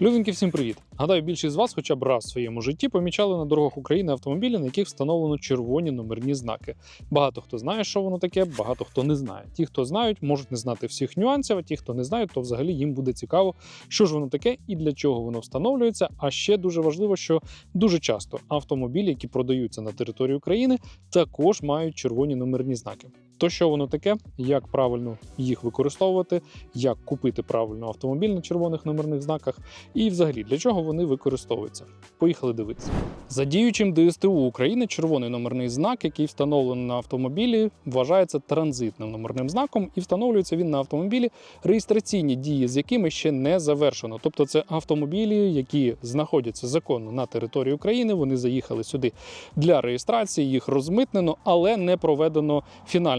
Людинки, всім привіт! Гадаю, більшість з вас хоча б раз в своєму житті помічали на дорогах України автомобілі, на яких встановлено червоні номерні знаки. Багато хто знає, що воно таке, багато хто не знає. Ті, хто знають, можуть не знати всіх нюансів, а ті, хто не знають, то взагалі їм буде цікаво, що ж воно таке і для чого воно встановлюється. А ще дуже важливо, що дуже часто автомобілі, які продаються на території України, також мають червоні номерні знаки. То що воно таке, як правильно їх використовувати, як купити правильно автомобіль на червоних номерних знаках, і взагалі для чого вони використовуються. Поїхали дивитися. За діючим ДСТУ України червоний номерний знак, який встановлений на автомобілі, вважається транзитним номерним знаком, і встановлюється він на автомобілі, реєстраційні дії з якими ще не завершено. Тобто, це автомобілі, які знаходяться законно на території України. Вони заїхали сюди для реєстрації, їх розмитнено, але не проведено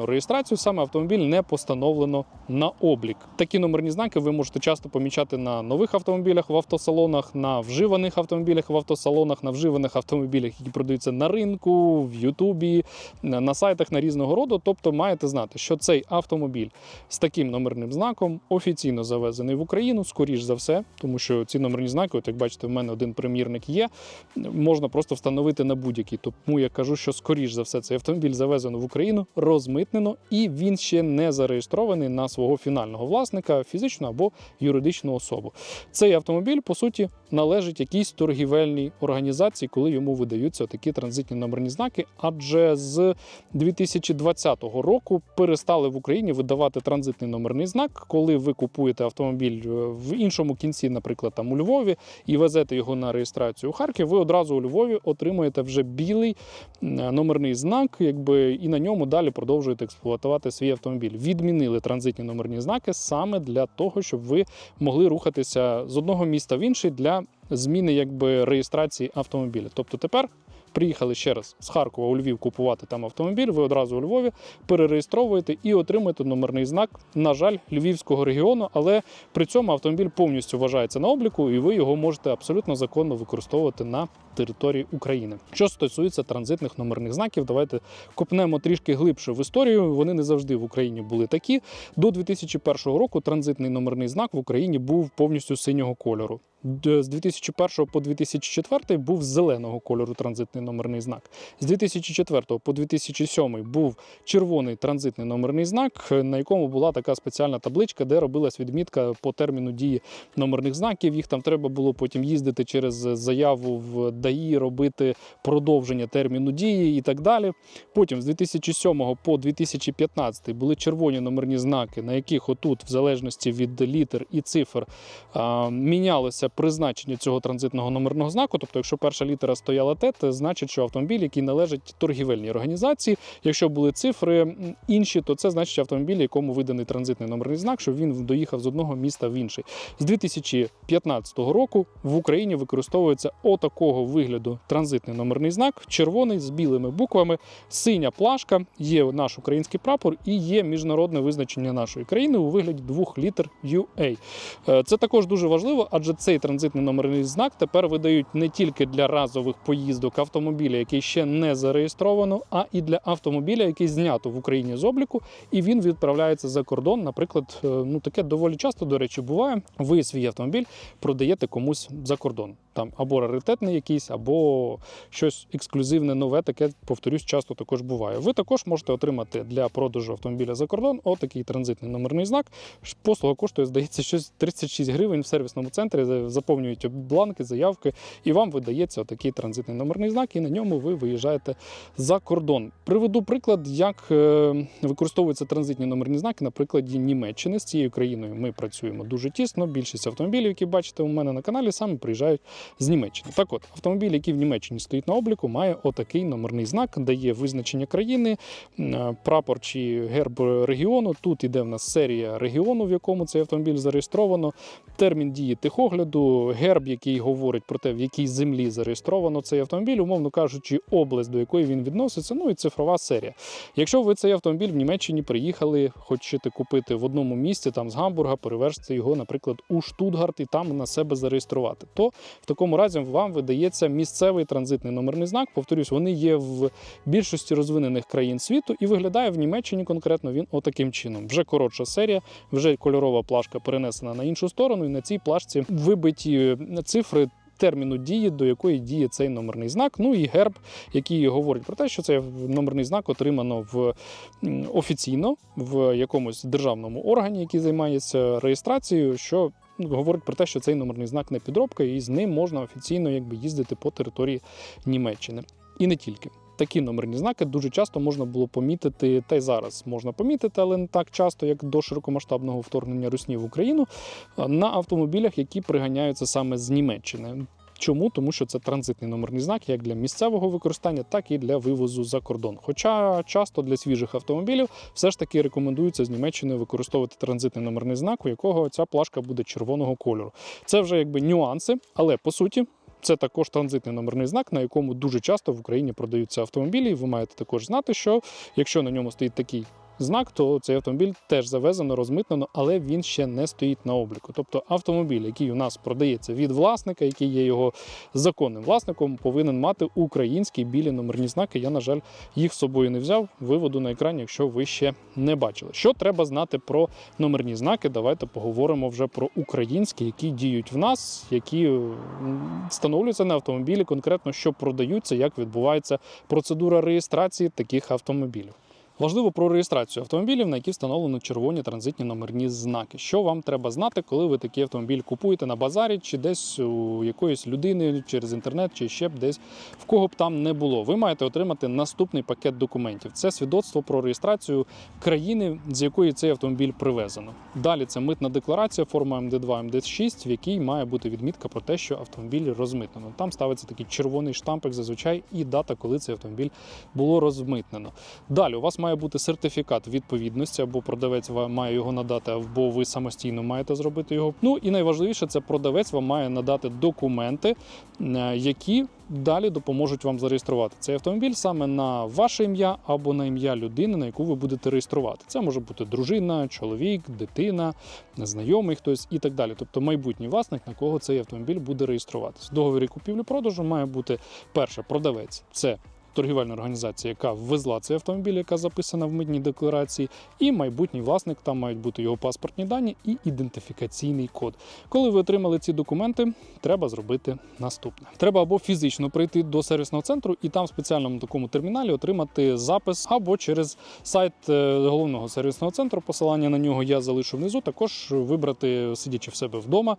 фінальну реєстрацію. Саме автомобіль не постановлено на облік. Такі номерні знаки ви можете часто помічати на нових автомобілях в автосалонах, на вживаних автомобілях в автосалонах, на вживаних автомобілях, які продаються на ринку, в Ютубі, на сайтах на різного роду. Тобто маєте знати, що цей автомобіль з таким номерним знаком офіційно завезений в Україну, скоріш за все, тому що ці номерні знаки, от як бачите, в мене один примірник є. Можна просто встановити на будь-який. Тому я кажу, що скоріш за все цей автомобіль завезено в Україну, розмитнено, і він ще не зареєстрований на свого фінального власника, фізичну або юридичну особу. Цей автомобіль, по суті, належить якійсь торгівельній організації, коли йому видаються такі транзитні номерні знаки. Адже з 2020 року перестали в Україні видавати транзитний номерний знак, коли ви купуєте автомобіль е, в іншому кінці, наприклад, там у Львові, і везете його на реєстрацію у Харків. Ви одразу у Львові отримуєте вже білий е, номерний знак, якби і на ньому далі продовжуєте експлуатувати свій автомобіль. Відмінили транзитні номерні знаки саме для того, щоб ви могли рухатися з одного міста в інший для зміни якби реєстрації автомобіля. Тобто тепер. Приїхали ще раз з Харкова у Львів купувати там автомобіль. Ви одразу у Львові перереєстровуєте і отримуєте номерний знак, на жаль, львівського регіону, але при цьому автомобіль повністю вважається на обліку, і ви його можете абсолютно законно використовувати на території України. Що стосується транзитних номерних знаків, давайте копнемо трішки глибше в історію. Вони не завжди в Україні були такі. До 2001 року транзитний номерний знак в Україні був повністю синього кольору. З 2001 по 2004 був зеленого кольору транзитний номерний знак. З 2004 по 2007 був червоний транзитний номерний знак, на якому була така спеціальна табличка, де робилась відмітка по терміну дії номерних знаків. Їх там треба було потім їздити через заяву в ДАІ, робити продовження терміну дії і так далі. Потім з 2007 по 2015 були червоні номерні знаки, на яких отут, в залежності від літер і цифр, мінялося призначення цього транзитного номерного знаку. Тобто, якщо перша літера стояла Т, це значить, що автомобіль, який належить торгівельній організації. Якщо були цифри інші, то це значить автомобіль, якому виданий транзитний номерний знак, що він доїхав з одного міста в інший. З 2015 року в Україні використовується отакого вигляду транзитний номерний знак, червоний з білими буквами, синя плашка, є наш український прапор і є міжнародне визначення нашої країни у вигляді двох літер UA. Е, Це також дуже важливо, адже цей транзитний номерний знак тепер видають не тільки для разових поїздок автомобіля, який ще не зареєстровано, а і для автомобіля, який знято в Україні з обліку, і він відправляється за кордон. Наприклад, е, ну таке доволі часто, до речі, буває. Ви свій автомобіль продаєте комусь за кордон. Там або раритетний якийсь, або щось ексклюзивне, нове, таке, повторюсь, часто також буває. Ви також можете отримати для продажу автомобіля за кордон отакий транзитний номерний знак. Послуга коштує, здається, щось 36 гривень в сервісному центрі. За- Заповнюєте бланки, заявки, і вам видається отакий транзитний номерний знак, і на ньому ви виїжджаєте за кордон. Приведу приклад, як е, використовуються транзитні номерні знаки на прикладі Німеччини. З цією країною ми працюємо дуже тісно. Більшість автомобілів, які бачите у мене на каналі, саме приїжджають з Німеччини. Так от, автомобіль, який в Німеччині стоїть на обліку, має отакий номерний знак, дає визначення країни, е, прапор чи герб регіону. Тут іде в нас серія регіону, в якому цей автомобіль зареєстровано, термін дії техогляду, герб, який говорить про те, в якій землі зареєстровано цей автомобіль, умовно кажучи, область, до якої він відноситься, ну і цифрова серія. Якщо ви цей автомобіль в Німеччині приїхали, хочете купити в одному місці, там з Гамбурга, перевезти його, наприклад, у Штутгарт і там на себе зареєструвати, то такому разі вам видається місцевий транзитний номерний знак. Повторюсь, вони є в більшості розвинених країн світу і виглядає в Німеччині конкретно він отаким чином. Вже коротша серія, вже кольорова плашка перенесена на іншу сторону, і на цій плашці вибиті цифри. Терміну дії, до якої діє цей номерний знак, ну і герб, який говорить про те, що цей номерний знак отримано в офіційно в якомусь державному органі, який займається реєстрацією, що говорить про те, що цей номерний знак не підробка, і з ним можна офіційно якби їздити по території Німеччини. І не тільки. Такі номерні знаки дуже часто можна було помітити, та й зараз можна помітити, але не так часто, як до широкомасштабного вторгнення Русні в Україну, на автомобілях, які приганяються саме з Німеччини. Чому? Тому що це транзитний номерний знак як для місцевого використання, так і для вивозу за кордон. Хоча часто для свіжих автомобілів все ж таки рекомендується з Німеччини використовувати транзитний номерний знак, у якого ця плашка буде червоного кольору. Це вже якби нюанси, але по суті. Це також транзитний номерний знак, на якому дуже часто в Україні продаються автомобілі. І ви маєте також знати, що якщо на ньому стоїть такий знак, то цей автомобіль теж завезено, розмитнено, але він ще не стоїть на обліку. Тобто автомобіль, який у нас продається від власника, який є його законним власником, повинен мати українські білі номерні знаки. Я, на жаль, їх з собою не взяв. Виводу на екрані, якщо ви ще не бачили. Що треба знати про номерні знаки? Давайте поговоримо вже про українські, які діють в нас, які м, встановлюються на автомобілі, конкретно що продаються, як відбувається процедура реєстрації таких автомобілів. Важливо про реєстрацію автомобілів, на які встановлено червоні транзитні номерні знаки. Що вам треба знати, коли ви такий автомобіль купуєте на базарі, чи десь у якоїсь людини через інтернет, чи ще б десь в кого б там не було. Ви маєте отримати наступний пакет документів. Це свідоцтво про реєстрацію країни, з якої цей автомобіль привезено. Далі це митна декларація, форма МД2, МД6, в якій має бути відмітка про те, що автомобіль розмитнено. Там ставиться такий червоний штампик зазвичай і дата, коли цей автомобіль було розмитнено. Далі у вас має бути сертифікат відповідності, або продавець вам має його надати, або ви самостійно маєте зробити його. Ну і найважливіше, це продавець вам має надати документи, е, які далі допоможуть вам зареєструвати цей автомобіль саме на ваше ім'я або на ім'я людини, на яку ви будете реєструвати. Це може бути дружина, чоловік, дитина, знайомий хтось і так далі. Тобто майбутній власник, на кого цей автомобіль буде реєструватися. В договорі купівлі-продажу має бути перше продавець. Це торгівельна організація, яка ввезла цей автомобіль, яка записана в митній декларації, і майбутній власник. Там мають бути його паспортні дані і ідентифікаційний код. Коли ви отримали ці документи, треба зробити наступне: треба або фізично прийти до сервісного центру і там в спеціальному такому терміналі отримати запис, або через сайт е, головного сервісного центру. Посилання на нього я залишу внизу. Також вибрати, сидячи в себе вдома,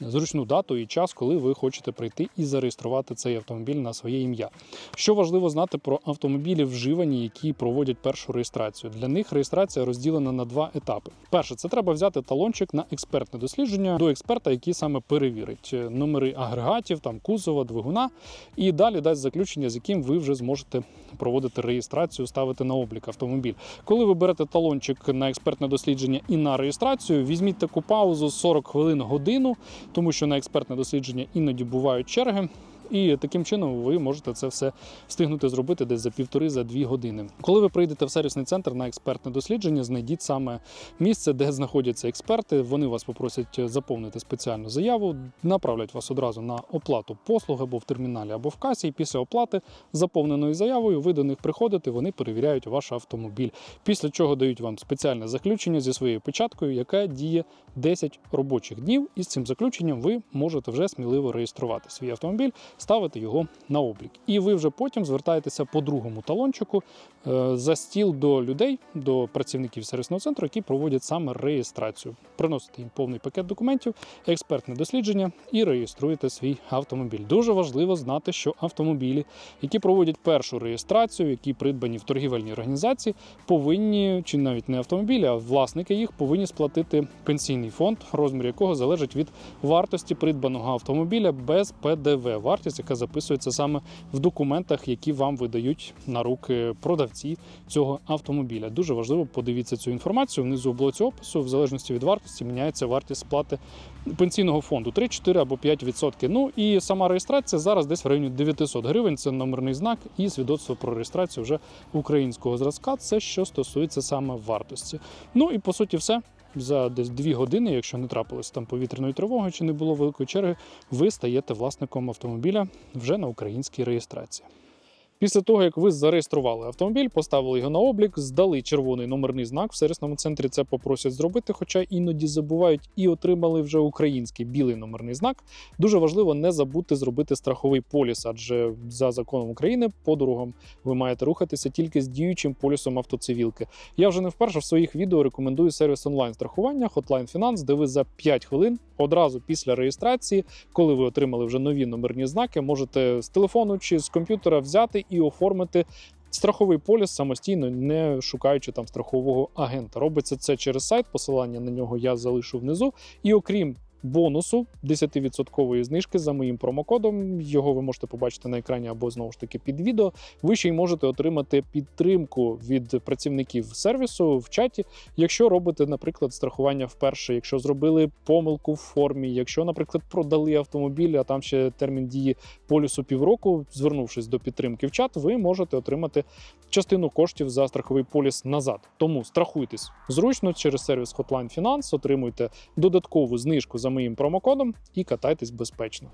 зручну дату і час, коли ви хочете прийти і зареєструвати цей автомобіль на своє ім'я. Що важливо знати про автомобілі вживані, які проводять першу реєстрацію. Для них реєстрація розділена на два етапи. Перше, це треба взяти талончик на експертне дослідження до експерта, який саме перевірить е, номери агрегатів, там кузова, двигуна, і далі дасть заключення, з яким ви вже зможете проводити реєстрацію, ставити на облік автомобіль. Коли ви берете талончик на експертне дослідження і на реєстрацію, візьміть таку паузу 40 хвилин годину, тому що на експертне дослідження іноді бувають черги. І таким чином ви можете це все встигнути зробити десь за півтори за дві години. Коли ви прийдете в сервісний центр на експертне дослідження, знайдіть саме місце, де знаходяться експерти. Вони вас попросять заповнити спеціальну заяву, направлять вас одразу на оплату послуг або в терміналі, або в касі. І після оплати заповненої заявою ви до них приходите, вони перевіряють ваш автомобіль. Після чого дають вам спеціальне заключення зі своєю печаткою, яка діє 10 робочих днів. І з цим заключенням ви можете вже сміливо реєструвати свій автомобіль ставити його на облік. І ви вже потім звертаєтеся по другому талончику е, за стіл до людей, до працівників сервісного центру, які проводять саме реєстрацію. Приносите їм повний пакет документів, експертне дослідження і реєструєте свій автомобіль. Дуже важливо знати, що автомобілі, які проводять першу реєстрацію, які придбані в торгівельній організації, повинні чи навіть не автомобілі, а власники їх повинні сплатити пенсійний фонд, розмір якого залежить від вартості придбаного автомобіля без ПДВ. Вартість, яка записується саме в документах, які вам видають на руки продавці цього автомобіля. Дуже важливо подивіться цю інформацію. Внизу в блоці опису, в залежності від вартості, міняється вартість сплати пенсійного фонду 3, 4 або 5%. Ну і сама реєстрація зараз десь в районі 900 гривень. Це номерний знак і свідоцтво про реєстрацію вже українського зразка. Це що стосується саме вартості. Ну і по суті, все. За десь дві години, якщо не трапилось там повітряної тривоги чи не було великої черги, ви стаєте власником автомобіля вже на українській реєстрації. Після того, як ви зареєстрували автомобіль, поставили його на облік, здали червоний номерний знак в сервісному центрі. Це попросять зробити, хоча іноді забувають і отримали вже український білий номерний знак. Дуже важливо не забути зробити страховий поліс, адже за законом України по дорогам ви маєте рухатися тільки з діючим полісом автоцивілки. Я вже не вперше в своїх відео рекомендую сервіс онлайн страхування Hotline Finance, де ви за 5 хвилин одразу після реєстрації, коли ви отримали вже нові номерні знаки, можете з телефону чи з комп'ютера взяти і оформити. Страховий поліс самостійно, не шукаючи там страхового агента. Робиться це через сайт. Посилання на нього я залишу внизу. І окрім бонусу 10% знижки за моїм промокодом. Його ви можете побачити на екрані або знову ж таки під відео. Ви ще й можете отримати підтримку від працівників сервісу в чаті, якщо робите, наприклад, страхування вперше, якщо зробили помилку в формі, якщо, наприклад, продали автомобіль, а там ще термін дії полісу півроку, звернувшись до підтримки в чат, ви можете отримати частину коштів за страховий поліс назад. Тому страхуйтесь зручно через сервіс Hotline Finance, отримуйте додаткову знижку за моїм промокодом і катайтесь безпечно.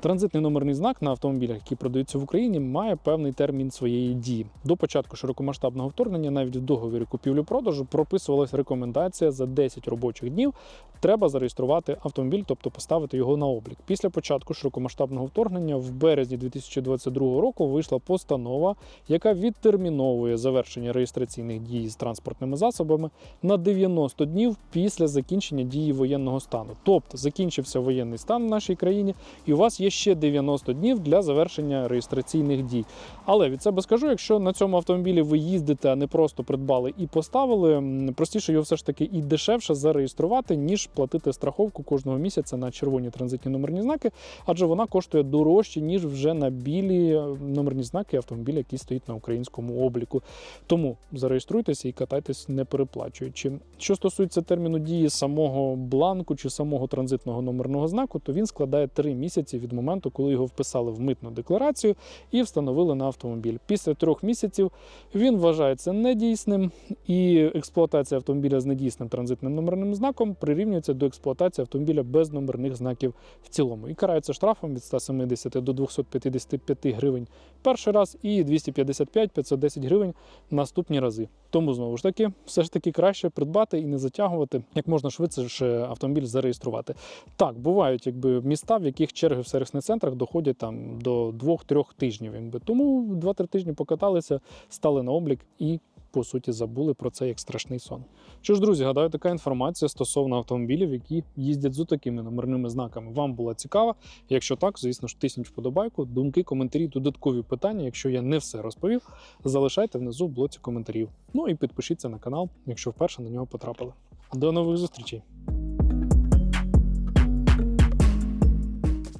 Транзитний номерний знак на автомобілях, які продаються в Україні, має певний термін своєї дії. До початку широкомасштабного вторгнення, навіть в договорі купівлі-продажу, прописувалася рекомендація за 10 робочих днів. Треба зареєструвати автомобіль, тобто поставити його на облік. Після початку широкомасштабного вторгнення в березні 2022 року вийшла постанова, яка відтерміновує завершення реєстраційних дій з транспортними засобами на 90 днів після закінчення дії воєнного стану. Тобто закінчився воєнний стан в нашій країні, і у вас є ще 90 днів для завершення реєстраційних дій. Але від себе скажу, якщо на цьому автомобілі ви їздите, а не просто придбали і поставили, простіше його все ж таки і дешевше зареєструвати, ніж платити страховку кожного місяця на червоні транзитні номерні знаки, адже вона коштує дорожче, ніж вже на білі е, номерні знаки автомобіля, який стоїть на українському обліку. Тому зареєструйтеся і катайтесь не переплачуючи. Що стосується терміну дії самого бланку чи самого транзитного номерного знаку, то він складає 3 місяці від моменту, коли його вписали в митну декларацію і встановили на автомобіль. Після трьох місяців він вважається недійсним, і експлуатація автомобіля з недійсним транзитним номерним знаком прирівнюється до експлуатації автомобіля без номерних знаків в цілому і карається штрафом від 170 до 255 гривень перший раз і 255-510 гривень наступні рази. Тому знову ж таки, все ж таки краще придбати і не затягувати як можна швидше автомобіль зареєструвати. Так, бувають якби міста, в яких черги в сервісних центрах доходять там до 2-3 тижнів. Якби тому 2-3 тижні покаталися, стали на облік і. По суті, забули про це як страшний сон. Що ж, друзі, гадаю, така інформація стосовно автомобілів, які їздять з такими номерними знаками. Вам була цікава. Якщо так, звісно ж, тисніть вподобайку, думки, коментарі, додаткові питання. Якщо я не все розповів, залишайте внизу в блоці коментарів. Ну і підпишіться на канал, якщо вперше на нього потрапили. До нових зустрічей!